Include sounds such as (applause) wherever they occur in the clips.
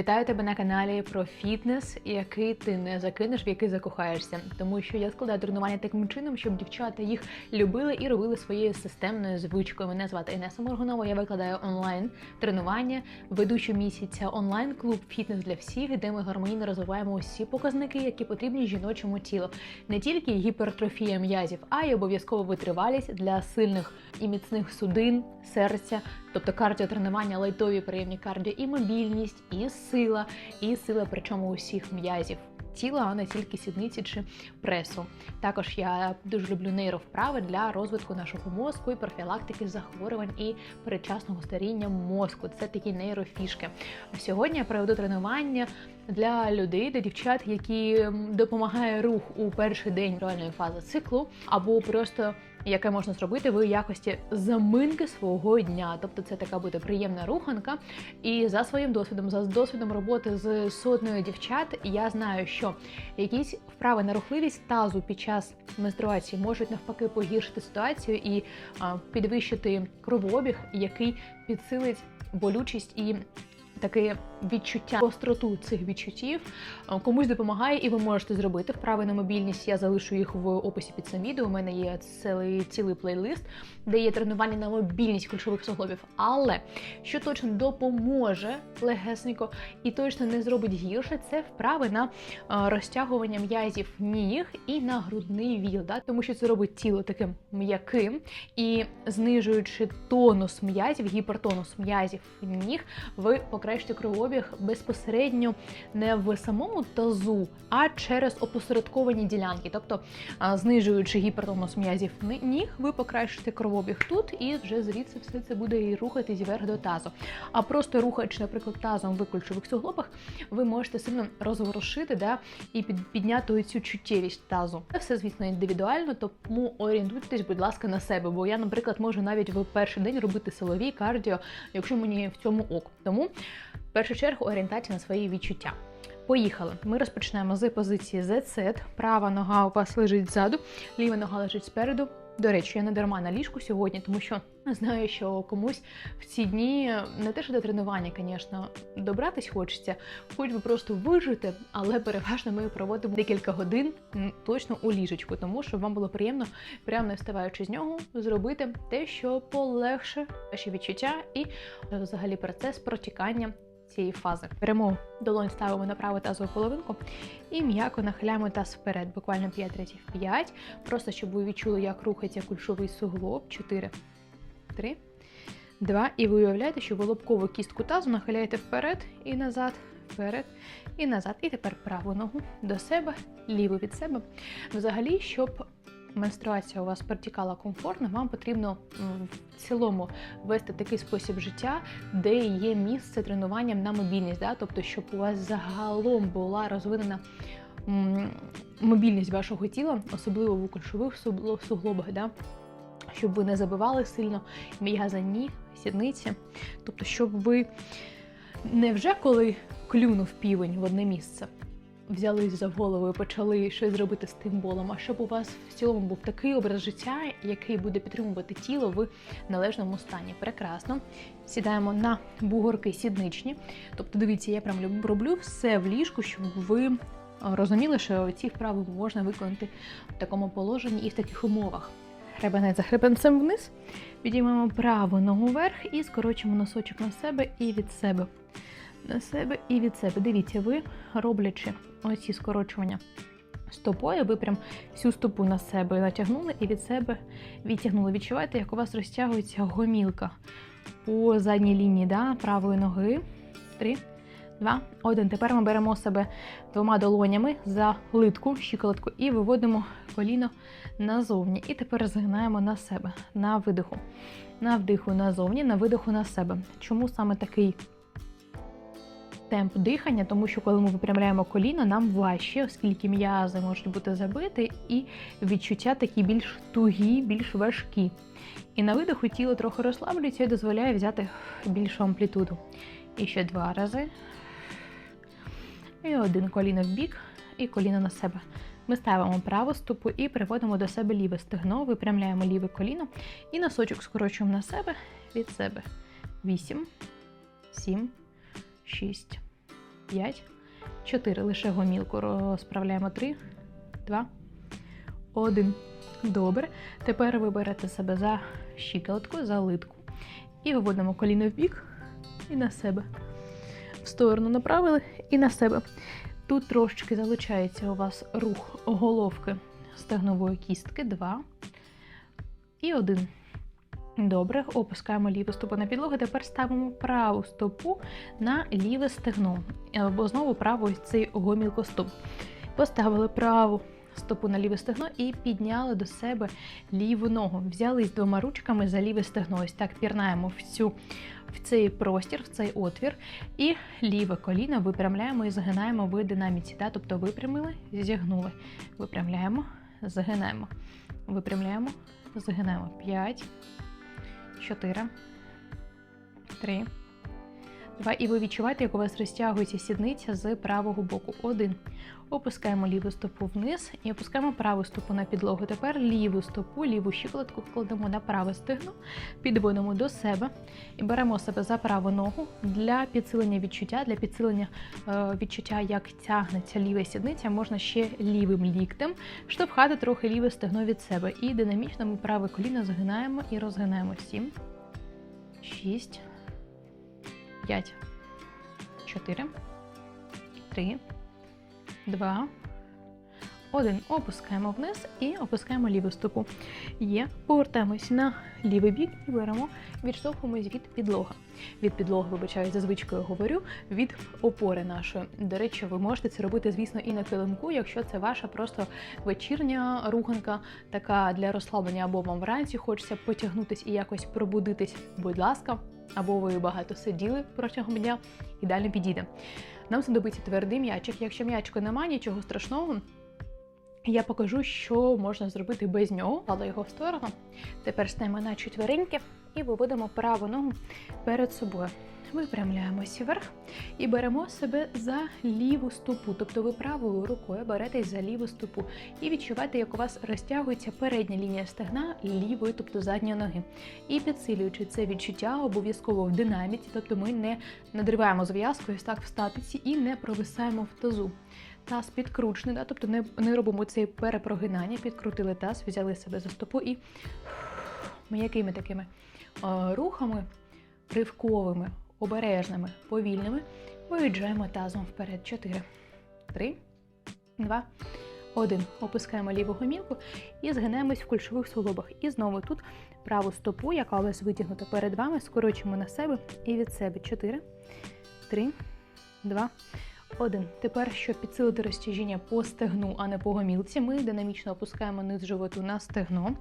Вітаю тебе на каналі про фітнес, який ти не закинеш, в який закохаєшся. Тому що я складаю тренування таким чином, щоб дівчата їх любили і робили своєю системною звичкою. Мене звати Інеса Моргунова. Я викладаю онлайн тренування, веду щомісяця онлайн клуб Фітнес для всіх, де ми гармонійно розвиваємо усі показники, які потрібні жіночому тілу. Не тільки гіпертрофія м'язів, а й обов'язково витривалість для сильних і міцних судин, серця, тобто кардіотренування, лайтові приємні кардіо і мобільність, і сила, і сила, причому усіх м'язів. Тіла, а не тільки сідниці чи пресу. Також я дуже люблю нейровправи для розвитку нашого мозку і профілактики захворювань і передчасного старіння мозку. Це такі нейрофішки. Сьогодні я проведу тренування для людей, для дівчат, які допомагає рух у перший день реальної фази циклу, або просто яке можна зробити в якості заминки свого дня. Тобто це така буде приємна руханка. І за своїм досвідом, за досвідом роботи з сотнею дівчат, я знаю, що якісь вправи на рухливість тазу під час менструації можуть навпаки погіршити ситуацію і підвищити кровообіг, який підсилить болючість і. Таке відчуття гостроту цих відчуттів Е, комусь допомагає, і ви можете зробити вправи на мобільність. Я залишу їх в описі під цим відео. У мене є цілий цілий плейлист, де є тренування на мобільність ключових суглобів. Але що точно допоможе легесенько і точно не зробить гірше, це вправи на е, розтягування м'язів ніг і на грудний віл. Да? Тому що це робить тіло таким м'яким і знижуючи тонус м'язів, гіпертонус м'язів ніг, ви покращите кровообіг безпосередньо не в самому тазу, а через опосередковані ділянки. Тобто, знижуючи гіпертонус м'язів ніг, ви покращите кровообіг тут, і вже звідси все це буде і рухатись вверх до тазу. А просто рухаючи, наприклад, тазом в ключових суглобах, ви можете сильно розворушити да, і під, підняти цю чуттєвість тазу. Це все, звісно, індивідуально, тому орієнтуйтесь, будь ласка, на себе. Бо я, наприклад, можу навіть в перший день робити силові кардіо, якщо мені в цьому ок. Тому в першу чергу орієнтація на свої відчуття. Поїхали. Ми розпочнемо з позиції Z. Права нога у вас лежить ззаду, ліва нога лежить спереду. До речі, я не дарма на ліжку сьогодні, тому що (laughs) знаю, що комусь в ці дні не те, що до тренування, звісно, добратись хочеться, хоч би просто вижити, але переважно ми проводимо декілька годин точно у ліжечку, тому щоб вам було приємно, прямо не вставаючи з нього, зробити те, що полегше ваші відчуття і взагалі процес протікання цієї фази. Беремо долонь, ставимо на праву тазову половинку і м'яко нахиляємо таз вперед, буквально 5 разів 5. Просто щоб ви відчули, як рухається кульшовий суглоб. 4, 3, 2. І ви уявляєте, що ви лобкову кістку тазу нахиляєте вперед і назад, вперед і назад. І тепер праву ногу до себе, ліву від себе. Взагалі, щоб менструація у вас протікала комфортно, вам потрібно в цілому вести такий спосіб життя, де є місце тренуванням на мобільність. Да? Тобто, щоб у вас загалом була розвинена мобільність вашого тіла, особливо в кульшових суглобах. Да? Щоб ви не забивали сильно м'яза сідниці. Тобто, щоб ви не вже коли клюнув півень в одне місце, взялись за голову і почали щось зробити з тим болом, а щоб у вас в цілому був такий образ життя, який буде підтримувати тіло в належному стані. Прекрасно. Сідаємо на бугорки сідничні. Тобто, дивіться, я прям роблю все в ліжку, щоб ви е, розуміли, що ці вправи можна виконати в такому положенні і в таких умовах. Хребенець за хребенцем вниз. Підіймемо праву ногу вверх і скорочимо носочок на себе і від себе. На себе і від себе. Дивіться, ви роблячи оці скорочування стопою, ви прям всю стопу на себе натягнули і від себе відтягнули. Відчуваєте, як у вас розтягується гомілка по задній лінії да, правої ноги. Три, два, один. Тепер ми беремо себе двома долонями за литку, щиколотку і виводимо коліно назовні. І тепер згинаємо на себе на видиху. На вдиху назовні, на видиху на себе. Чому саме такий темп дихання? Тому що коли ми випрямляємо коліно, нам важче, оскільки м'язи можуть бути забиті, і відчуття такі більш тугі, більш важкі. І на видиху тіло трохи розслаблюється і дозволяє взяти більшу амплітуду. І ще два рази. І один коліно в бік, і коліно на себе. Ми ставимо праву стопу і приводимо до себе ліве стегно, випрямляємо ліве коліно і носочок скорочуємо на себе від себе. 8, 7, 6, 5, 4. Лише гомілку розправляємо. 3, 2, 1. Добре. Тепер ви берете себе за щиколотку, за литку. І виводимо коліно в бік і на себе. В сторону направили і на себе. Тут трошечки залишається у вас рух головки стегнової кістки. 2 і 1. Добре, опускаємо ліву стопу на підлогу. Тепер ставимо праву стопу на ліве стегно. Або знову правий цей гомілкостоп. Поставили праву стопу на ліве стегно і підняли до себе ліву ногу. Взялись двома ручками за ліве стегно. Ось так пірнаємо в, в цей простір, в цей отвір. І ліве коліно випрямляємо і загинаємо в динаміці. Да? Тобто випрямили, зігнули. Випрямляємо, загинаємо. Випрямляємо, загинаємо. 5, 4, 3, 2. І ви відчуваєте, як у вас розтягується сідниця з правого боку. 1. Опускаємо ліву стопу вниз і опускаємо праву стопу на підлогу. Тепер ліву стопу, ліву щиколотку кладемо на праве стегно, підводимо до себе і беремо себе за праву ногу для підсилення відчуття, для підсилення е, відчуття, як тягнеться ліва сідниця, можна ще лівим ліктем штовхати трохи ліве стегно від себе. І динамічно ми праве коліно згинаємо і розгинаємо. 7, 6, 5, 4, 3, 2, 1. Опускаємо вниз і опускаємо ліву стопу. Є. Повертаємось на лівий бік і беремо, відштовхуємось від підлоги. Від підлоги, вибачаю, за звичкою говорю, від опори нашої. До речі, ви можете це робити, звісно, і на килимку, якщо це ваша просто вечірня руханка, така для розслаблення, або вам вранці хочеться потягнутись і якось пробудитись, будь ласка, або ви багато сиділи протягом дня, ідеально підійде. Нам знадобиться твердий м'ячик. Якщо м'ячку немає, нічого страшного. Я покажу, що можна зробити без нього, але його в сторону. Тепер стаємо на четвереньки і виводимо праву ногу перед собою. Випрямляємося вверх і беремо себе за ліву стопу. Тобто ви правою рукою беретесь за ліву стопу і відчуваєте, як у вас розтягується передня лінія стегна лівої, тобто задньої ноги. І підсилюючи це відчуття, обов'язково в динаміці, тобто ми не надриваємо зв'язку ось так в статиці і не провисаємо в тазу. Таз підкручений, да? тобто не, не робимо це перепрогинання, підкрутили таз, взяли себе за стопу і м'якими такими рухами, ривковими, обережними, повільними, виїжджаємо тазом вперед. 4, 3, 2, 1. Опускаємо ліву гомілку і згинаємось в кульшових суглобах. І знову тут праву стопу, яка у вас витягнута перед вами, скорочуємо на себе і від себе. 4, 3, 2, 1. Тепер, щоб підсилити розтяжіння по стегну, а не по гомілці, ми динамічно опускаємо низ животу на стегно.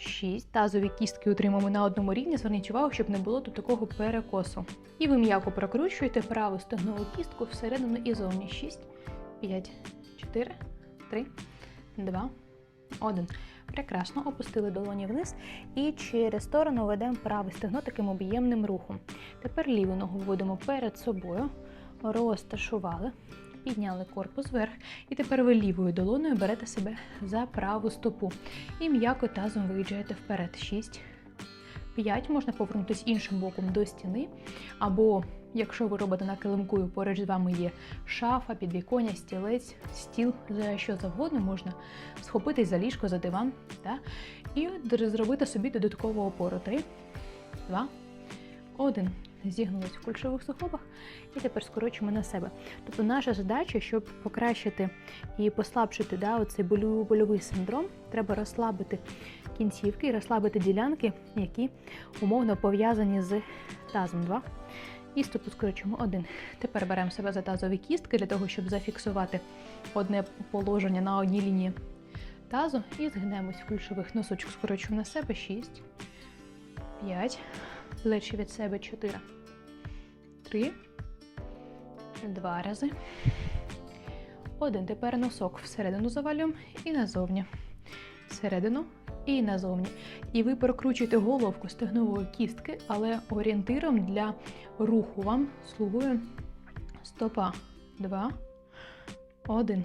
6. Тазові кістки утримуємо на одному рівні. Зверніть увагу, щоб не було тут такого перекосу. І ви м'яко прокручуєте праву стегнову кістку всередину і зовні. 6, 5, 4, 3, 2, 1. Прекрасно опустили долоні вниз і через сторону ведемо праве стегно таким об'ємним рухом. Тепер ліву ногу вводимо перед собою, розташували, підняли корпус вверх. І тепер ви лівою долоною берете себе за праву стопу. І м'яко тазом виїжджаєте вперед. 6, 5. Можна повернутися іншим боком до стіни. Або, якщо ви робите на килимку, і поруч з вами є шафа, підвіконня, стілець, стіл, за що завгодно, можна схопитись за ліжко, за диван. Да? І зробити собі додаткову опору. 3, 2, 1 зігнулись в кульшових суглобах і тепер скорочуємо на себе. Тобто наша задача, щоб покращити і послабшити да, оцей больовий синдром, треба розслабити кінцівки і розслабити ділянки, які умовно пов'язані з тазом. 2. І стопу скорочуємо один. Тепер беремо себе за тазові кістки для того, щоб зафіксувати одне положення на одній лінії тазу і згнемось в кульшових носочок. Скорочуємо на себе 6, 5, плечі від себе 4, 3, 2 рази. Один. Тепер носок всередину завалюємо і назовні. Всередину і назовні. І ви прокручуєте головку стегнової кістки, але орієнтиром для руху вам слугує стопа. 2, 1.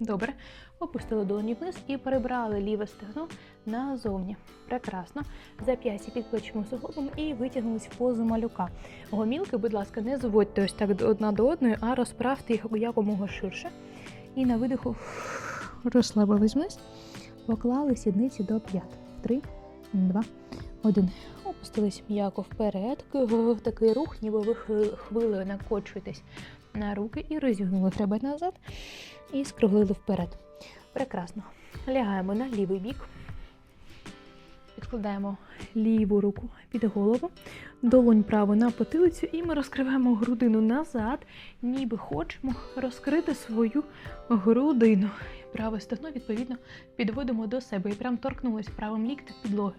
Добре. Опустили долоні вниз і перебрали ліве стегно назовні. Прекрасно. Зап'ястя під плечовим суглобом і витягнулись в позу малюка. Гомілки, будь ласка, не зводьте ось так одна до одної, а розправте їх якомога ширше. І на видиху розслабились вниз, поклали сідниці до п'ят. Три, два, один. Опустились м'яко вперед. Такий рух, ніби ви хвилею накочуєтесь на руки і розігнули хребет назад і скруглили вперед. Прекрасно. Лягаємо на лівий бік. Підкладаємо ліву руку під голову, долонь праву на потилицю, і ми розкриваємо грудину назад, ніби хочемо розкрити свою грудину. Праве стегно, відповідно, підводимо до себе і прям торкнулись правим ліктем підлоги.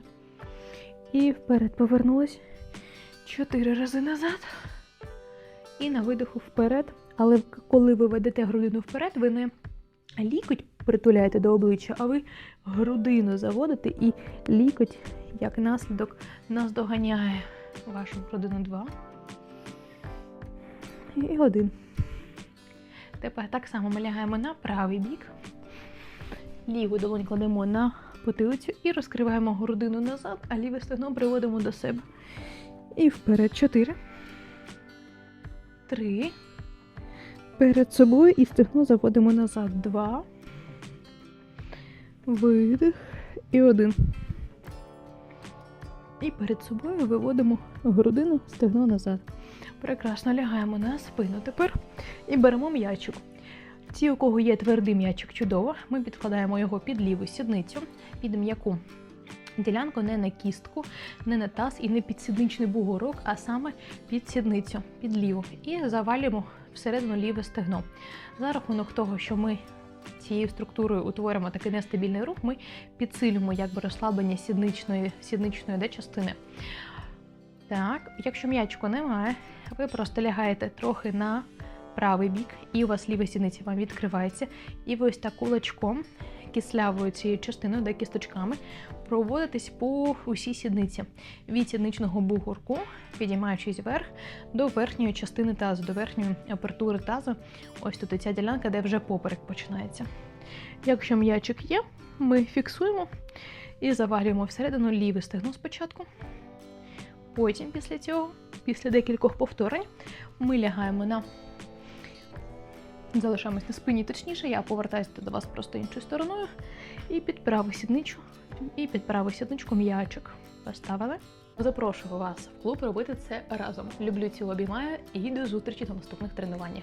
І вперед повернулись. Чотири рази назад. І на видиху вперед. Але коли ви ведете грудину вперед, ви не лікоть притуляєте до обличчя, а ви грудину заводите і лікоть, як наслідок, наздоганяє вашу грудину два. І один. Тепер так само ми лягаємо на правий бік. Ліву долонь кладемо на потилицю і розкриваємо грудину назад, а ліве стегно приводимо до себе. І вперед. Чотири. Три. Перед собою і стегно заводимо назад. Два. Видих. І один. І перед собою виводимо грудину, стегно назад. Прекрасно лягаємо на спину тепер і беремо м'ячик. Ті, у кого є твердий м'ячик, чудово. Ми підкладаємо його під ліву сідницю, під м'яку ділянку, не на кістку, не на таз і не під сідничний бугорок, а саме під сідницю, під ліву. І завалюємо всередину ліве стегно. За рахунок того, що ми цією структурою утворимо такий нестабільний рух, ми підсилюємо якби розслаблення сідничної, сідничної де, частини. Так, якщо м'ячку немає, ви просто лягаєте трохи на правий бік, і у вас ліва сідниця вам відкривається, і ви ось так кулачком, кислявою цією частиною, де кісточками, проводитесь по усій сідниці. Від сідничного бугорку, підіймаючись вверх до верхньої частини тазу, до верхньої апертури тазу. Ось тут ця ділянка, де вже поперек починається. Якщо м'ячик є, ми фіксуємо і завалюємо всередину ліве стегно спочатку. Потім, після цього, після декількох повторень, ми лягаємо на залишаємось на спині точніше, я повертаюся до вас просто іншою стороною. І під праву сідничку, і під праву сідничку м'ячик поставили. Запрошую вас в клуб робити це разом. Люблю цілу обіймаю і до зустрічі на наступних тренуваннях.